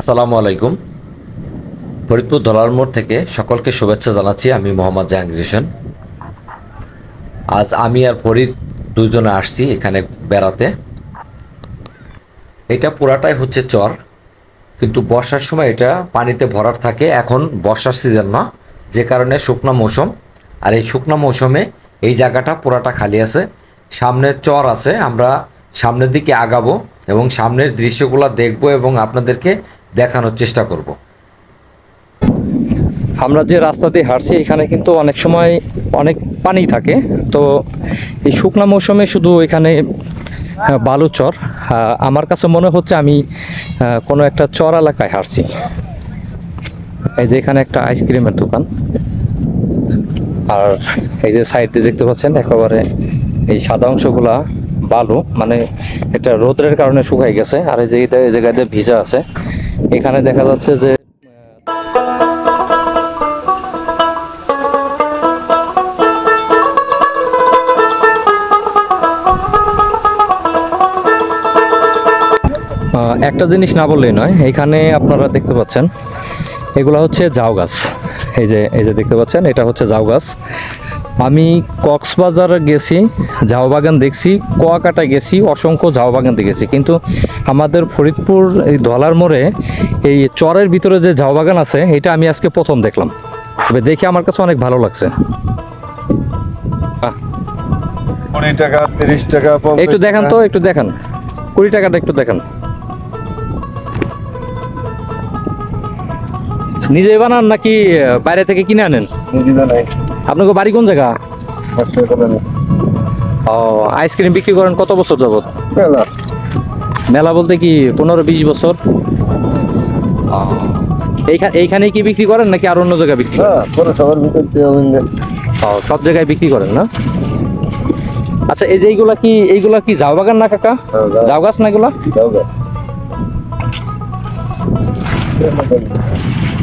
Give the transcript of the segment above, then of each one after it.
আসসালামু আলাইকুম। ফরিদপুর দলার মোড় থেকে সকলকে শুভেচ্ছা জানাচ্ছি, আমি মোহাম্মদ জাহাঙ্গীর হোসেন। আজ আমি আর ফরিদ দুজনে আসছি এখানে বেড়াতে। এটা পুরাটাই হচ্ছে চর, কিন্তু বর্ষার সময় এটা পানিতে ভরাট থাকে। এখন বর্ষার সিজন না, যে কারণে শুকনো মৌসুম। আর এই শুকনো মৌসুমে এই জায়গাটা পুরাটা খালি আছে। সামনে চর আছে, আমরা সামনের দিকে আগাবো এবং সামনের দৃশ্যগুলো দেখব এবং আপনাদেরকে দেখানোর চেষ্টা করব। আমরা যে রাস্তা দিয়ে হাঁটছি এখানে কিন্তু অনেক সময় অনেক পানি থাকে। তো এই শুকনা মৌসুমে শুধু এখানে আহ, বালু চর। আমার কাছে মনে হচ্ছে আমি কোনো একটা চর এলাকায় হাঁটছি। এই যে এখানে একটা আইসক্রিমের দোকান। আর এই যে সাইড দিয়ে দেখতে পাচ্ছেন একেবারে এই সাদা অংশগুলা বালু মানে এটা রোদের কারণে শুকাই গেছে। আর এই যে এই জায়গায় ভিজা আছে। এখানে দেখা যাচ্ছে যে একটা জিনিস না বললেই নয়, এখানে আপনারা দেখতে পাচ্ছেন, এগুলো হচ্ছে জাউ গাছ। এই যে এই যে দেখতে পাচ্ছেন, এটা হচ্ছে জাউ গাছ। আমি কক্সবাজার গেছি ঝাউ বাগান দেখছি কুয়াকাটায় গেছি অসংখ্য ঝাউ বাগান দেখেছি। কিন্তু আমাদের ফরিদপুর এই ধলার মোড়ে এই চরের ভিতরে যে ঝাউ বাগান আছে এটা আমি আজকে প্রথম দেখলাম। তবে দেখে আমার কাছে অনেক ভালো লাগছে। কুড়ি টাকা তিরিশ টাকা একটু দেখান তো একটু দেখান। কুড়ি টাকাটা একটু দেখান। নিজে বানান নাকি বাইরে থেকে কিনে আনেন? আপনাকে বাড়ি কোন জায়গা। ও আইসক্রিম বিক্রি করেন কত বছর যাবত মেলা। মেলা বলতে কি পনেরো বিশ বছর? এইখানে এইখানেই কি বিক্রি করেন নাকি আর অন্য জায়গায় বিক্রি করেন? সবার ভিতর ও, সব জায়গায় বিক্রি করেন না? আচ্ছা এই যে এইগুলা কি এইগুলা কি জাউ বাগান না কাকা। জাউ গাছ না এগুলা?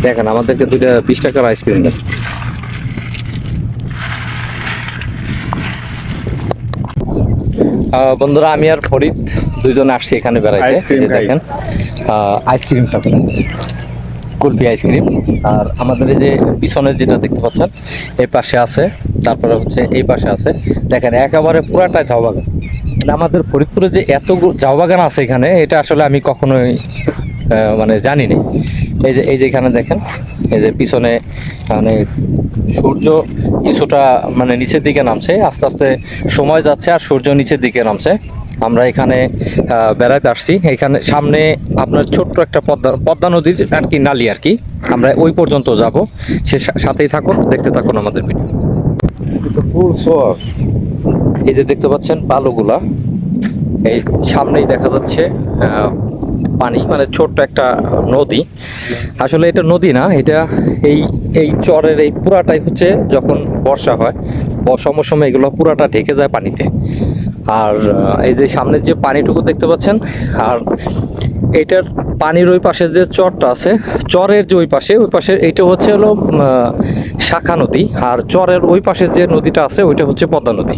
দেখেন আমাদেরকে দুইটা বিশ টাকার আইসক্রিম দেন। বন্ধুরা আমি আর ফরিদ দুইজন আসছি এখানে বেড়াইতে। দেখেন আইসক্রিম খাবেন কুলফি আইসক্রিম আর আমাদের এই যে পিছনে যেটা দেখতে পাচ্ছেন এই পাশে আছে তারপরে হচ্ছে এই পাশে আছে। দেখেন একেবারে পুরাটাই ঝাউ বাগান। মানে আমাদের ফরিদপুরে যে এত ঝাউ বাগান আছে এখানে এটা আসলে আমি কখনোই মানে জানি না এই যে এই যে এখানে দেখেন এই যে পিছনে মানে সূর্য কিছুটা মানে নিচের দিকে নামছে আস্তে আস্তে সময় যাচ্ছে আর সূর্য নিচের দিকে নামছে। আমরা এখানে বেড়াতে আসছি। এখানে সামনে আপনার ছোট্ট একটা পদ্মা পদ্মা নদীর আর কি নালি আর কি। আমরা ওই পর্যন্ত যাব। সে সাথেই থাকুন দেখতে থাকুন আমাদের ভিডিও। এই যে দেখতে পাচ্ছেন বালুগুলা এই সামনেই দেখা যাচ্ছে আহ, পানি মানে ছোট্ট একটা নদী। আসলে এটা নদী না, এটা এই এই চরের এই পুরাটাই হচ্ছে যখন বর্ষা হয় মৌসুমে এগুলো পুরাটা ঢেকে যায় পানিতে। আর এই যে সামনের যে পানিটুকু দেখতে পাচ্ছেন, আর এটার পানির ওই পাশে যে চরটা আছে, চরের যে ওই পাশে ওই পাশে এইটা হচ্ছে হলো শাখা নদী। আর চরের ওই পাশে যে নদীটা আছে, ওইটা হচ্ছে পদ্মা নদী।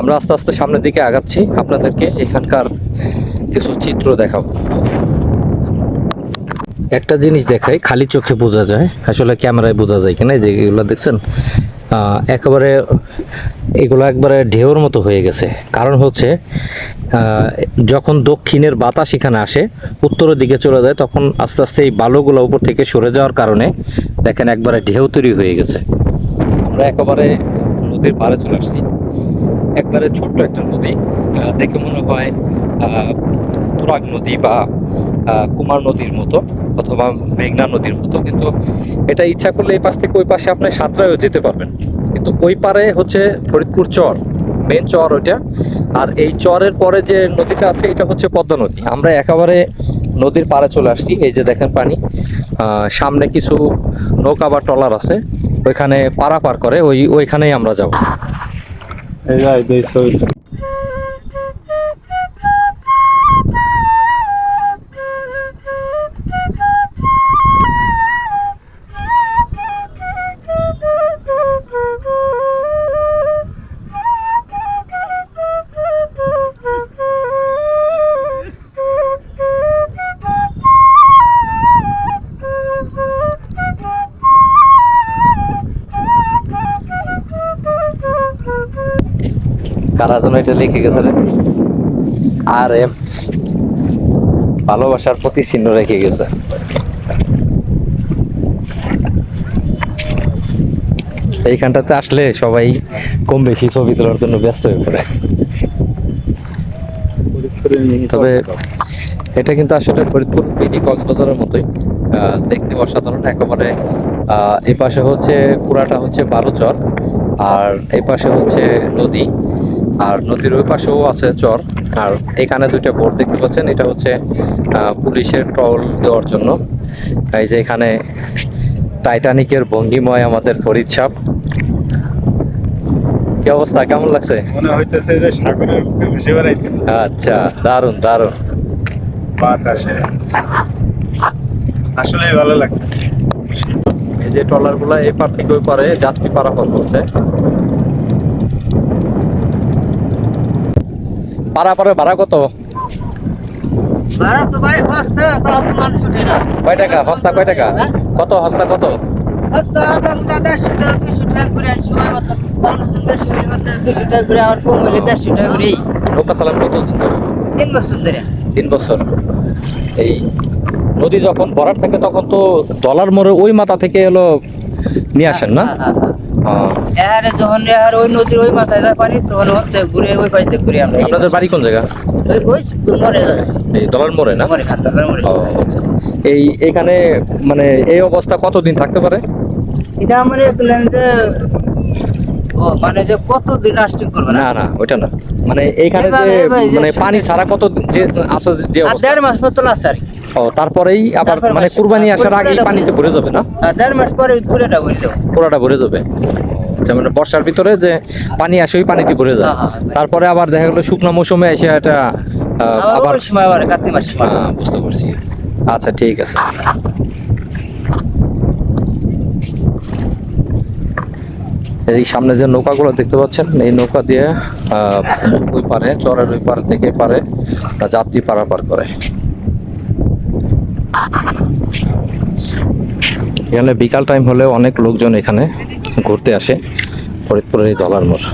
আমরা আস্তে আস্তে সামনের দিকে আগাচ্ছি। আপনাদেরকে এখানকার কিছু চিত্র দেখাবো একটা জিনিস দেখাই, খালি চোখে বোঝা যায়। আসলে ক্যামেরায় বোঝা যায় কিনা যে এগুলো দেখছেন? একেবারে এগুলো একবারে ঢেউর মতো হয়ে গেছে। কারণ হচ্ছে যখন দক্ষিণের বাতাস এখানে আসে, উত্তরের দিকে চলে যায়, তখন আস্তে আস্তে এই বালুগুলো উপর থেকে সরে যাওয়ার কারণে দেখেন একবারে ঢেউ তৈরি হয়ে গেছে। আমরা একেবারে নদীর পাড়ে চলে আসছি। একবারে ছোট্ট একটা নদী। দেখে মনে হয় তুরাগ নদী বা কুমার নদীর মতো অথবা মেঘনা নদীর মতো। কিন্তু এটা ইচ্ছা করলে এই পাশ থেকে ওই পাশে আপনি সাঁতরায়ও যেতে পারবেন। কিন্তু ওই পারে হচ্ছে ফরিদপুর চর মেন চর ওইটা। আর এই চরের পরে যে নদীটা আছে, এটা হচ্ছে পদ্মা নদী। আমরা একেবারে নদীর পাড়ে চলে আসছি, এই যে দেখেন পানি। সামনে কিছু নৌকা বা ট্রলার আছে, ওইখানে পারাপার করে, ওই, ওইখানেই আমরা যাব। এই কারা যেন এটা লিখে গেছে রে? আর এম ভালোবাসার প্রতি চিহ্ন রেখে গেছে। এইখানটাতে আসলে সবাই কম বেশি ছবি তোলার জন্য ব্যস্ত হয়ে পড়ে। তবে এটা কিন্তু আসলে ফরিদপুর মিনি কক্সবাজারের মতোই দেখতে অসাধারণ। একেবারে এই পাশে হচ্ছে পুরাটা হচ্ছে বালুচর আর এই পাশে হচ্ছে নদী। আর নদীর ওই পাশেও আছে চর। আর এখানে দুইটা বোর্ড দেখতে পাচ্ছেন এটা হচ্ছে পুলিশের টল দেওয়ার জন্য। এই যে এখানে টাইটানিকের ভঙ্গিময় আমাদের ফরিদ সাপ কি অবস্থা? কেমন লাগছে? মনে হইতেছে যে সাগরের বুকে ভেসে বেড়াইতেছে। আচ্ছা দারুণ দারুণ বাতাসে। আসলে ভালো লাগছে এই যে ট্রলারগুলা এই পার থেকে ওই পারে যাত্রী পারাপার করছে। পারাপারে ভাড়া কত? ভাড়া তো ভাই হস্তা তো আপনার ছুটে না। কয় টাকা? হস্তা কয় টাকা? কত? হস্তা কত? হস্তা ঘণ্টা দেড়শো টাকা দুশো টাকা করে সময় মতো। মানুষজন বেশি হলে মতো দুশো টাকা করে আর কম হলে দেড়শো টাকা করে নৌকা চালান কত দিন ধরে? তিন বছর ধরে। তিন বছর। এই নদী যখন ভরাট থাকে তখন তো ডলার মোড়ে ওই মাথা থেকে এলো নিয়ে আসেন না? হ্যাঁ, হ্যাঁ, হ্যাঁ। এহারে যখন এহারে ওই নদীর ওই মাথায় যায় পানি তখন ওতে ঘুরে ওই পানিতে ঘুরে আমরা আপনাদের বাড়ি কোন জায়গা? ওই ওই মরে যায়। এই ডলার মোড়ে না? মরে খান তারপরে মরে আচ্ছা। এই এখানে মানে এই অবস্থা কতদিন থাকতে পারে? এটা আমার দেখলেন যে ও মানে যে কতদিন লাস্টিং করবে না? না ওইটা না। মানে এইখানে যে মানে পানি ছাড়া কত যে আছে যে আর দেড় মাস মতো আছে আর কি। ও তারপরেই আবার মানে কুরবানি আসার আগেই পানিতে ভরে যাবে না? দেড় মাস পরে পুরোটা ভরে দেবো পুরোটা ভরে যাবে। আচ্ছা মানে বর্ষার ভিতরে যে পানি আসে ওই পানিতে ভরে যায়। হ্যাঁ, হ্যাঁ। তারপরে আবার দেখা গেলো শুকনো মৌসুমে এসে এটা আবার বুঝতে পারছি। আচ্ছা ঠিক আছে। এই সামনে যে নৌকাগুলো দেখতে পাচ্ছেন এই নৌকা দিয়ে আহ, ওই পারে চরের ওই পার থেকে পারে যাত্রী পারাপার করে। এখানে বিকাল টাইম হলে অনেক লোকজন এখানে ঘুরতে আসে, ফরিদপুরের এই দলার মোড়।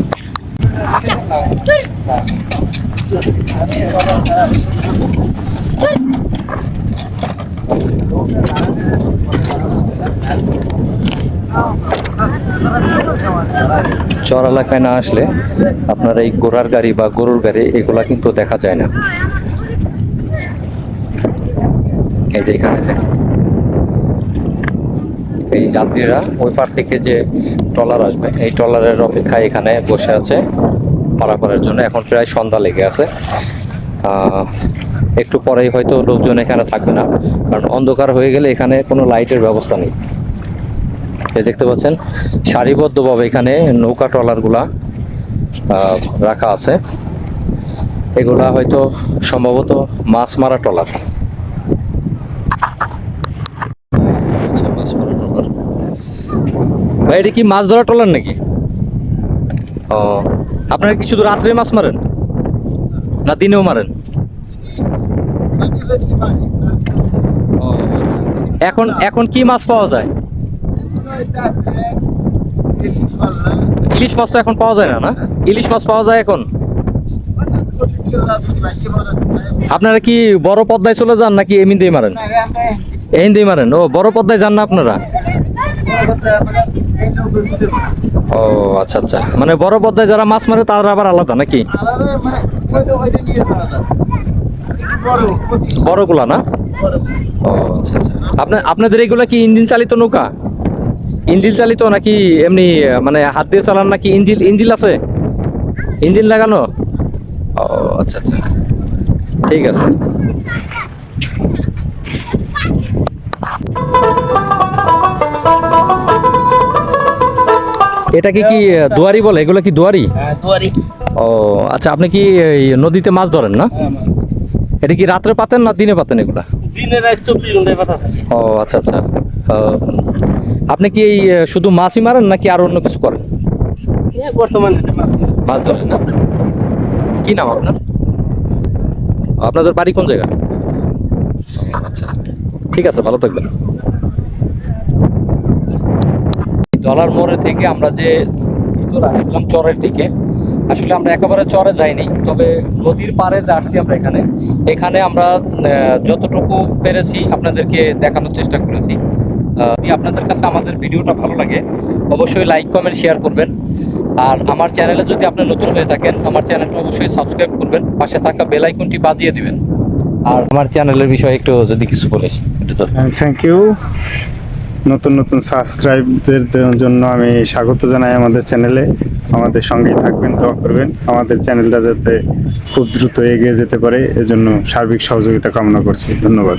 চর এলাকায় না আসলে আপনার এই ঘোড়ার গাড়ি বা গরুর গাড়ি, এগুলা কিন্তু দেখা যায় না। এই যে এখানে। এই যাত্রীরা ওই পার থেকে যে ট্রলার আসবে, এই ট্রলারের অপেক্ষায় এখানে বসে আছে পারাপারের জন্য। এখন প্রায় সন্ধ্যা লেগে আছে। একটু পরেই হয়তো লোকজন এখানে থাকবে না, কারণ অন্ধকার হয়ে গেলে এখানে কোনো লাইটের ব্যবস্থা নেই। দেখতে পাচ্ছেন, সারিবদ্ধভাবে এখানে নৌকা ট্রলারগুলা রাখা আছে। এগুলা হয়তো সম্ভবত মাছ মারা ট্রলার আচ্ছা, মাছ মারা ট্রলার ভাই এটা কি মাছ ধরা ট্রলার নাকি? ও, আপনারা কি শুধু রাত্রে মাছ মারেন? না দিনেও মারেন। এখন এখন কি মাছ পাওয়া যায়? ইলিশ মাছ তো এখন পাওয়া যায় না না? ইলিশ মাছ পাওয়া যায় এখন? আপনারা কি বড় পদ্মায় চলে যান নাকি এমনিতেই মারেন? এমনিতেই মারেন। ও, বড় পদ্মায় যান না আপনারা? ও আচ্ছা আচ্ছা। মানে বড় পদ্মায় যারা মাছ মারে, তারা আবার আলাদা নাকি? বড়গুলা না? ও আচ্ছা আচ্ছা। আপনাদের এগুলা কি ইঞ্জিন চালিত নৌকা? ইঞ্জিন চালিত নাকি এমনি মানে হাত দিয়ে চালান নাকি ইঞ্জিন ইঞ্জিন আছে? ইঞ্জিন লাগানো? ও আচ্ছা আচ্ছা। ঠিক আছে। এটা কি কি দুয়ারি বলে? এগুলো কি দুয়ারি? দুয়ারি। ও আচ্ছা আপনি কি নদীতে মাছ ধরেন না? এটা কি রাত্রে পাতেন না দিনে পাতেন এগুলা? দিনে রাত চব্বিশ ঘন্টায় পাতা ও আচ্ছা আচ্ছা। আপনি কি এই শুধু মাছই মারেন নাকি আর অন্য কিছু করেন? বর্তমানে মাছ ধরেন না। কি নাম আপনার? আপনাদের বাড়ি কোন জায়গা? আচ্ছা। ঠিক আছে ভালো থাকবেন। ডলার মোড়ে থেকে আমরা যে ভিতরে আসলাম চরের দিকে, আসলে আমরা একেবারে চরে যাইনি, তবে নদীর পাড়ে যে আসছি আমরা এখানে এখানে আমরা যতটুকু পেরেছি আপনাদেরকে দেখানোর চেষ্টা করেছি। যদি আপনাদের কাছে আমাদের ভিডিওটা ভালো লাগে, অবশ্যই লাইক কমেন্ট শেয়ার করবেন। আর আমার চ্যানেলে যদি আপনি নতুন হয়ে থাকেন, আমার চ্যানেলটা অবশ্যই সাবস্ক্রাইব করবেন, পাশে থাকা বেল আইকনটি বাজিয়ে দিবেন। আর আমার চ্যানেলের বিষয়ে একটু যদি কিছু বলিস থ্যাংক ইউ নতুন নতুন সাবস্ক্রাইবদের জন্য আমি স্বাগত জানাই আমাদের চ্যানেলে আমাদের সঙ্গেই থাকবেন, দোয়া করবেন। আমাদের চ্যানেলটা যাতে খুব দ্রুত এগিয়ে যেতে পারে, এজন্য সার্বিক সহযোগিতা কামনা করছি। ধন্যবাদ।